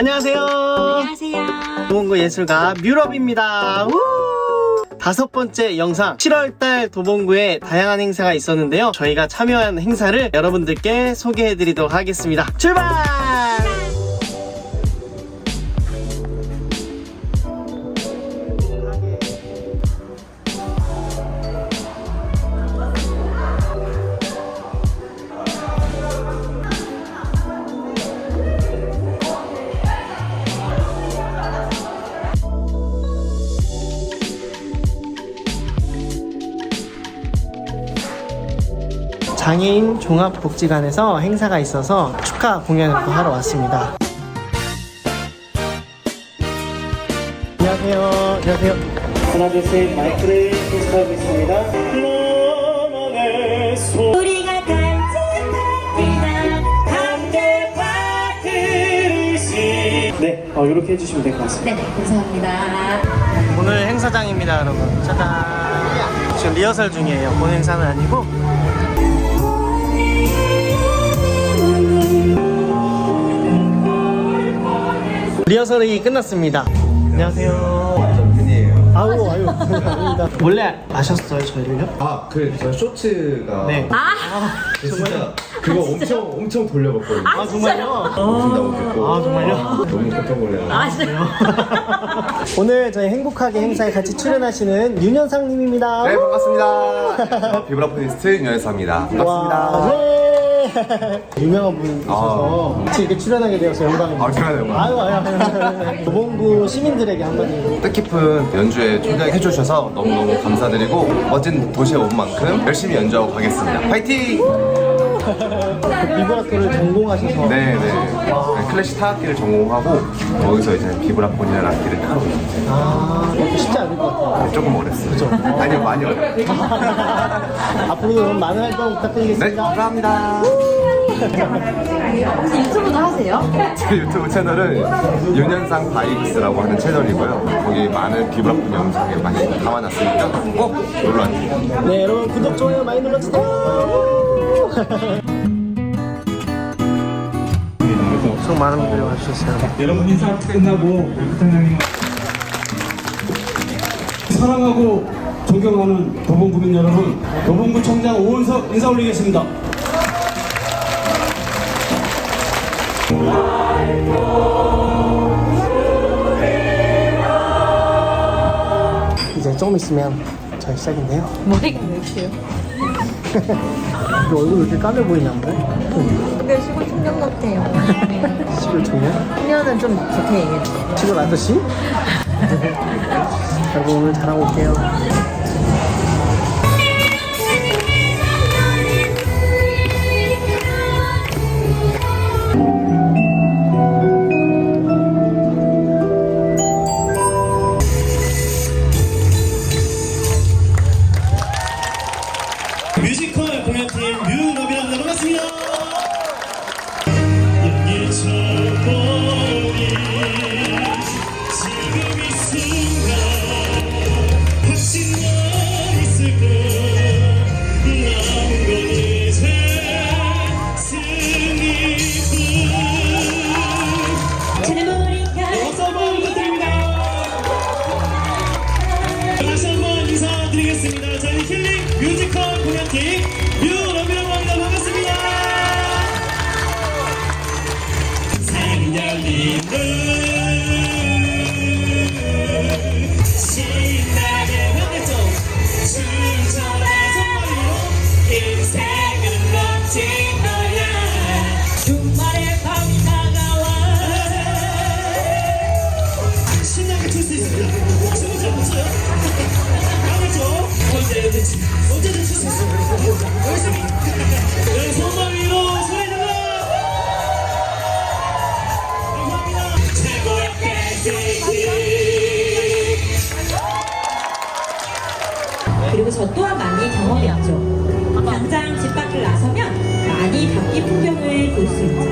안녕하세요. 안녕하세요. 도봉구 예술가 뮤럽입니다. 우! 다섯 번째 영상 7월달 도봉구에 다양한 행사가 있었는데요. 저희가 참여한 행사를 여러분들께 소개해드리도록 하겠습니다. 출발! 장애인 종합복지관에서 행사가 있어서 축하 공연을 또 하러 왔습니다. 안녕하세요. 안녕하세요. 하나, 둘, 셋. 마이크를 우리가 함께 파티시 네, 어, 이렇게 해주시면 될 것 같습니다. 네, 감사합니다. 오늘 행사장입니다, 여러분. 짜잔. 지금 리허설 중이에요. 본 행사는 아니고. 리허설이 끝났습니다. 안녕하세요. 아우, 아유, 감사합니다. 원래 아셨어요, 저희를요? 아, 그, 저 쇼츠가. 네. 그 진짜, 그거 엄청, 엄청 돌려봤거든요. 아, 정말요? 보신다고 듣고. 아, 정말요? 너무 깜짝 놀라요. 아, 진짜. 오늘 저희 행복하게 행사에 같이 출연하시는 윤현상님입니다. 네, 반갑습니다. 비브라포니스트 윤여사입니다. 반갑습니다. 와, 네. 유명한 분이셔서 같이 이렇게 출연하게 되어서 영광입니다. 아, 제가 영광. 아유, 아유, 아유. 도봉구 시민들에게 한마디. 뜻깊은 연주에 초대해 주셔서 너무너무 감사드리고, 멋진 도시에 온 만큼 열심히 연주하고 가겠습니다. 파이팅! 비브라토를 전공하셔서. 네, 네. 클래식 타악기를 전공하고, 거기서 이제 비브라폰이라는 악기를 따로 있는데, 아, 이것도 쉽지 않을 것 같아요. 조금 어렸어요. 아니요, 많이 어려요. 앞으로도 그럼 많은 활동 네, 부탁드리겠습니다. 감사합니다. 혹시 유튜브도 하세요? 제 유튜브 채널은 윤현상 바이브스라고 하는 채널이고요. 거기 많은 비브라폰 영상을 많이 담아놨으니까 꼭 놀러 와주세요. 네, 여러분 구독, 좋아요 많이 눌러주세요. 엄청 많은 분들이 와주셨어요. 여러분 인사 끝나고 부장님 사랑하고 존경하는 도봉구민 여러분 도봉구청장 오은석 인사 올리겠습니다 이제 조금 있으면 저희 시작인데요. 머리가 왜 이렇게요? 얼굴 왜 이렇게 까매 보이냐, 뭐? 근데 시골 청년 같아요. 시골 청년? 청년은 좀 좋게 얘기해. 시골 아저씨? 여러분 오늘 잘하고 올게요. 열 이 풍경을 볼 수 있죠.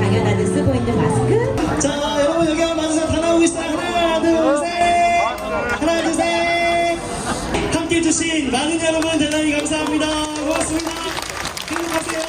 당연하듯 쓰고 있는 마스크, 자, 여러분 여기 한번 만나서 다 나오고 있어요. 하나, 둘, 셋! 하나, 둘, 셋! 함께 해주신 많은 여러분 대단히 감사합니다. 고맙습니다. 행복하세요.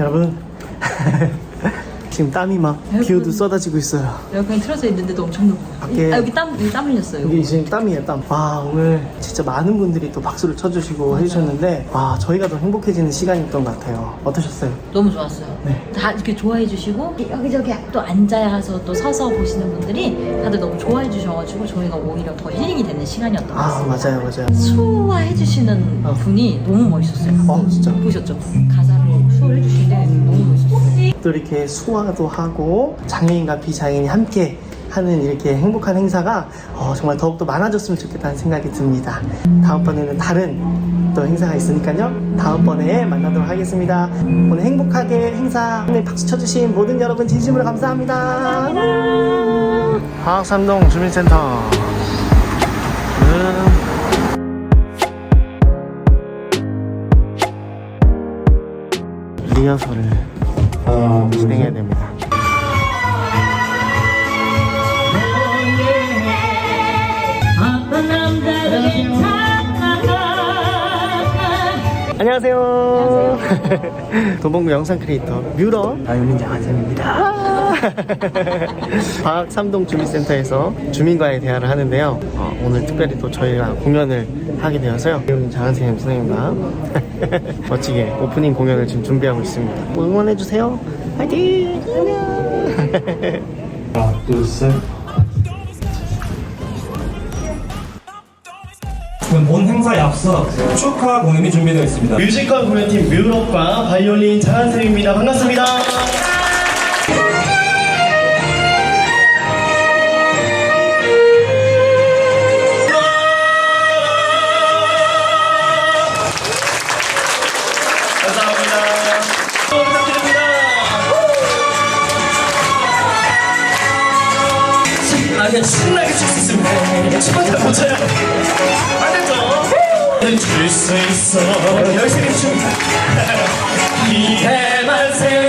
여러분 지금 땀이 막 기어도 쏟아지고 있어요. 에어컨이 틀어져 있는데도 엄청 더워. 밖에- 아, 여기 땀, 여기 땀 흘렸어요. 이게 지금 땀이에요 땀. 와 오늘 진짜 많은 분들이 또 박수를 쳐주시고 해주셨는데 와 저희가 더 행복해지는 시간이었던 것 같아요. 어떠셨어요? 너무 좋았어요. 네. 다 이렇게 좋아해 주시고 여기저기 또 앉아서 또 서서 보시는 분들이 다들 너무 좋아해 주셔가지고 저희가 오히려 더 힐링이 되는 시간이었던 것 아 같습니다. 맞아요 맞아요. 수화해 주시는 어. 분이 너무 멋있었어요. 어, 진짜? 보셨죠? 가사를 해주시는데 너무 멋있었어요. 또 이렇게 수화도 하고 장애인과 비장애인이 함께 하는 이렇게 행복한 행사가 어, 정말 더욱더 많아졌으면 좋겠다는 생각이 듭니다. 다음번에는 다른 또 행사가 있으니까요. 다음번에 만나도록 하겠습니다. 오늘 행복하게 행사 오늘 박수 쳐주신 모든 여러분 진심으로 감사합니다. 화학삼동 주민센터. 음. 리허설을 진행해야 됩니다. 안녕하세요. 도봉구 영상 크리에이터 뮤러 아윤인 장한쌤입니다. 방학 삼동 주민센터에서 주민과의 대화를 하는데요. 어, 오늘 특별히 또 저희가 공연을 하게 되어서요. 배우님 장한쌤 선생님과 멋지게 오프닝 공연을 지금 준비하고 있습니다. 응원해주세요. 화이팅! 안녕! 하나, 둘, 셋. 본 행사에 앞서 축하 공연이 준비되어 있습니다. 뮤지컬 공연팀 뮤럽과 바이올린 장한쌤입니다. 반갑습니다. 감사합니다. 또 부탁드립니다. 아니야 신나게 출수 있으면 춤을 못 춰요 안 되죠? 줄수 있어. 열심히 춥니다 기회만 생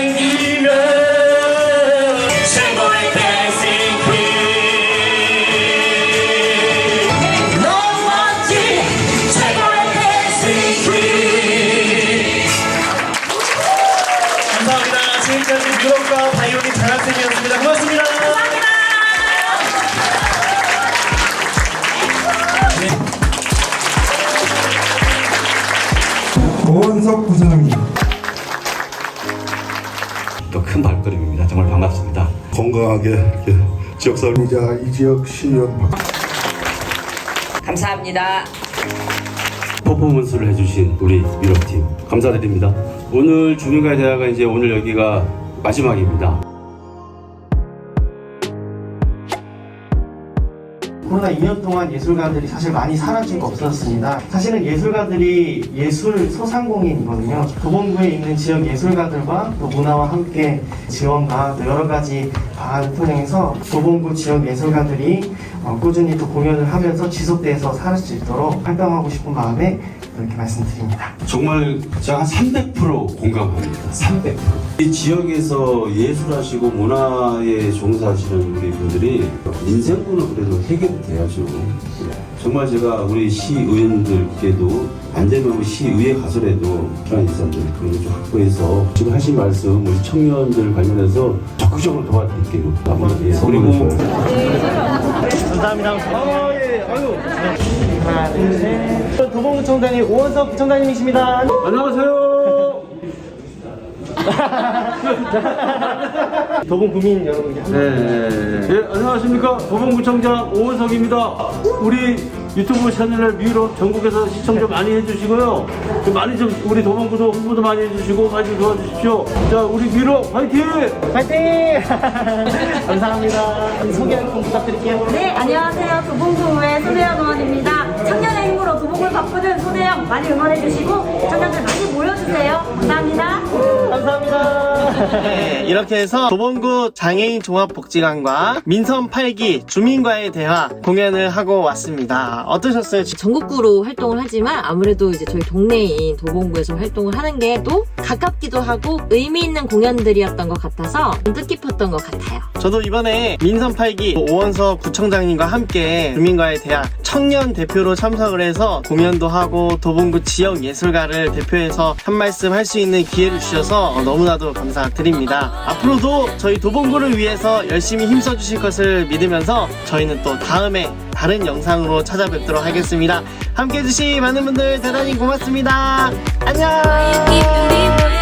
고원석 부장님. 또큰 발걸음입니다. 정말 반갑습니다. 건강하게 지역사회자 이지혁 시의원 박 감사합니다. 퍼포먼스를 해주신 우리 미럽팀 감사드립니다. 오늘 주민과의 대화가 이제 오늘 여기가 마지막입니다. 코로나 2년 동안 예술가들이 사실 많이 사라진 거 없었습니다. 사실은 예술가들이 예술 소상공인이거든요. 도봉구에 있는 지역 예술가들과 또 문화와 함께 지원과 또 여러 가지 방안을 통해서 도봉구 지역 예술가들이 어, 꾸준히 또 공연을 하면서 지속돼서 살 수 있도록 활동하고 싶은 마음에 이렇게 말씀드립니다. 정말 제가 한 300% 공감합니다. 300%. 이 지역에서 예술하시고 문화에 종사하시는 우리 분들이 인생분은 그래도 해결이 돼야죠. 정말 제가 우리 시의원들께도 안 되면 우리 시의회 가서라도 필요한 인사들 그런 거좀 확보해서 지금 하신 말씀 우리 청년들 관련해서 적극적으로 도와드릴게요. 아무래도 예, 그리고 감사합니다. 어, 예, 아유. 하나, 둘, 셋. 도봉구청장님 오원석 부청장님이십니다. 안녕하세요. 도봉 구민 여러분께 한 네. 예, 안녕하십니까. 도봉구청장 오원석입니다. 우리 유튜브 채널 미로 전국에서 시청 좀 많이 해주시고요. 좀 많이 좀 우리 도봉구도 홍보도 많이 해주시고 많이 좀 도와주십시오. 자, 우리 미로 화이팅! 파이팅! 감사합니다. 소개 좀 부탁드릴게요. 네, 안녕하세요. 도봉구의 손혜영 의원입니다. 청년의 힘으로 도봉을 바꾸는 손혜영 많이 응원해주시고 청년들 많이 모여주세요. 감사합니다. 감사합니다. 네, 이렇게 해서 도봉구 장애인 종합복지관과 민선 8기 주민과의 대화 공연을 하고 왔습니다. 어떠셨어요? 네, 전국구로 활동을 하지만 아무래도 이제 저희 동네인 도봉구에서 활동을 하는 게 또 가깝기도 하고 의미 있는 공연들이었던 것 같아서 좀 뜻깊었던 것 같아요. 저도 이번에 민선 8기 뭐 오원석 구청장님과 함께 주민과의 대학 청년 대표로 참석을 해서 공연도 하고 도봉구 지역 예술가를 대표해서 한 말씀 할 수 있는 기회를 주셔서 너무나도 감사드립니다. 앞으로도 저희 도봉구를 위해서 열심히 힘써주실 것을 믿으면서 저희는 또 다음에 다른 영상으로 찾아뵙도록 하겠습니다. 함께 해주신 많은 분들 대단히 고맙습니다. 안녕!